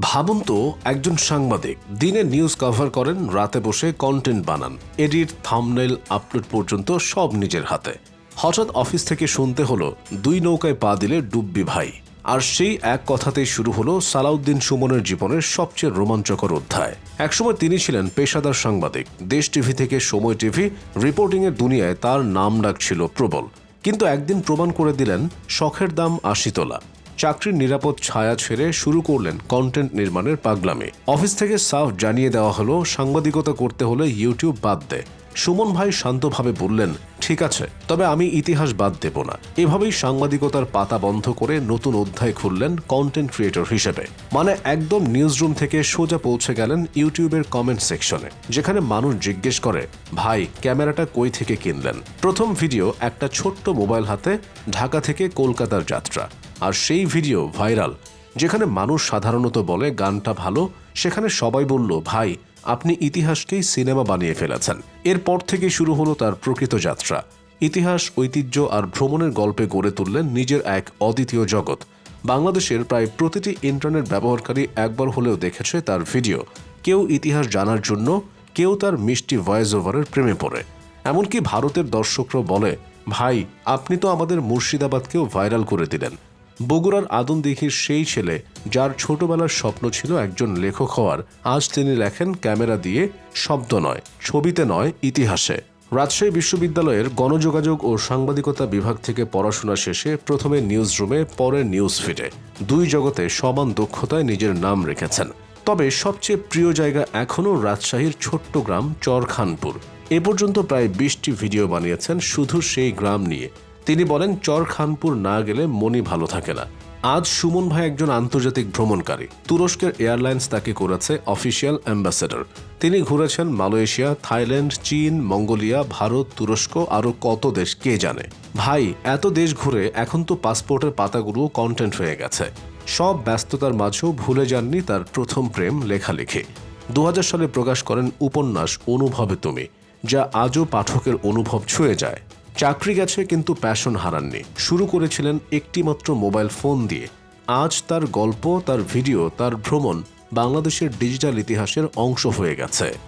ভাবুন তো, একজন সাংবাদিক দিনে নিউজ কভার করেন, রাতে বসে কন্টেন্ট বানান এডিট থামনেল আপলোড পর্যন্ত সব নিজের হাতে। হঠাৎ অফিস থেকে শুনতে হলো, দুই নৌকায় পা দিলে ডুববি ভাই। আর সেই এক কথাতেই শুরু হলো সালাউদ্দিন সুমনের জীবনের সবচেয়ে রোমাঞ্চকর অধ্যায়। একসময় তিনি ছিলেন পেশাদার সাংবাদিক। দেশ টিভি থেকে সময় টিভি রিপোর্টিংয়ের দুনিয়ায় তার নাম ডাক ছিল প্রবল। কিন্তু একদিন প্রমাণ করে দিলেন, শখের দাম আশি তোলা। চাকরির নিরাপদ ছায়া ছেড়ে শুরু করলেন কন্টেন্ট নির্মাণের পাগলামি। অফিস থেকে সাফ জানিয়ে দেওয়া হলো, সাংবাদিকতা করতে হলে ইউটিউব বাদ দে। সুমন ভাই শান্তভাবে বললেন, ঠিক আছে, তবে আমি ইতিহাস বাদ দেব না। এভাবেই সাংবাদিকতার পাতা বন্ধ করে নতুন অধ্যায় খুললেন কন্টেন্ট ক্রিয়েটর হিসেবে। মানে একদম নিউজরুম থেকে সোজা পৌঁছে গেলেন ইউটিউবের কমেন্ট সেকশনে যেখানে মানুষ জিজ্ঞেস করে, ভাই, ক্যামেরাটা কই থেকে কিনলেন? প্রথম ভিডিও একটা ছোট্ট মোবাইল হাতে ঢাকা থেকে কলকাতার যাত্রা। আর সেই ভিডিও ভাইরাল, যেখানে মানুষ সাধারণত বলে, গানটা ভালো। সেখানে সবাই বলল, ভাই, আপনি ইতিহাসকেই সিনেমা বানিয়ে ফেলেছেন। এরপর থেকে শুরু হলো তার প্রকৃত যাত্রা। ইতিহাস, ঐতিহ্য আর ভ্রমণের গল্পে গড়ে তুললেন নিজের এক অদ্বিতীয় জগৎ। বাংলাদেশের প্রায় প্রতিটি ইন্টারনেট ব্যবহারকারী একবার হলেও দেখেছে তার ভিডিও। কেউ ইতিহাস জানার জন্য, কেউ তার মিষ্টি ভয়েস ওভারের প্রেমে পড়ে। এমনকি ভারতের দর্শকরা বলে, ভাই, আপনি তো আমাদের মুর্শিদাবাদকেও ভাইরাল করে দিলেন। বগুড়ার আদম দিঘির সেই ছেলে, যার ছোটবেলার স্বপ্ন ছিল একজন লেখক হওয়ার, আজ তিনি লেখেন ক্যামেরা দিয়ে শব্দ নয়, ছবিতে নয়, ইতিহাসে। রাজশাহী বিশ্ববিদ্যালয়ের গণযোগাযোগ ও সাংবাদিকতা বিভাগ থেকে পড়াশোনা শেষে প্রথমে নিউজ রুমে পরে নিউজ ফিডে। দুই জগতে সমান দক্ষতায় নিজের নাম রেখেছেন। তবে সবচেয়ে প্রিয় জায়গা এখনও রাজশাহীর ছোট্ট গ্রাম চরখানপুর। এ পর্যন্ত প্রায় বিশটি ভিডিও বানিয়েছেন শুধু সেই গ্রাম নিয়ে। তিনি বলেন চরখানপুর না গেলে মনই ভালো থাকে না। আজ সুমন ভাই একজন আন্তর্জাতিক ভ্রমণকারী। তুরস্কের এয়ারলাইন্স তাকে করেছে অফিসিয়াল অ্যাম্বাসেডর। তিনি ঘুরেছেন মালয়েশিয়া, থাইল্যান্ড, চীন, মঙ্গোলিয়া, ভারত, তুরস্ক আরও কত দেশ, কে জানে? ভাই, এত দেশ ঘুরে এখন তো পাসপোর্টের পাতাগুলো কন্টেন্ট হয়ে গেছে। সব ব্যস্ততার মাঝেও ভুলে যাননি তার প্রথম প্রেম লেখালেখি। দু হাজার সালে প্রকাশ করেন উপন্যাস অনুভবে তুমি, যা আজও পাঠকের অনুভব ছুঁয়ে যায়। চাকরি গেছে কিন্তু প্যাশন হারাননি। শুরু করেছিলেন একটিমাত্র মোবাইল ফোন দিয়ে। আজ তার গল্প, তার ভিডিও, তার ভ্রমণ বাংলাদেশের ডিজিটাল ইতিহাসের অংশ হয়ে গেছে।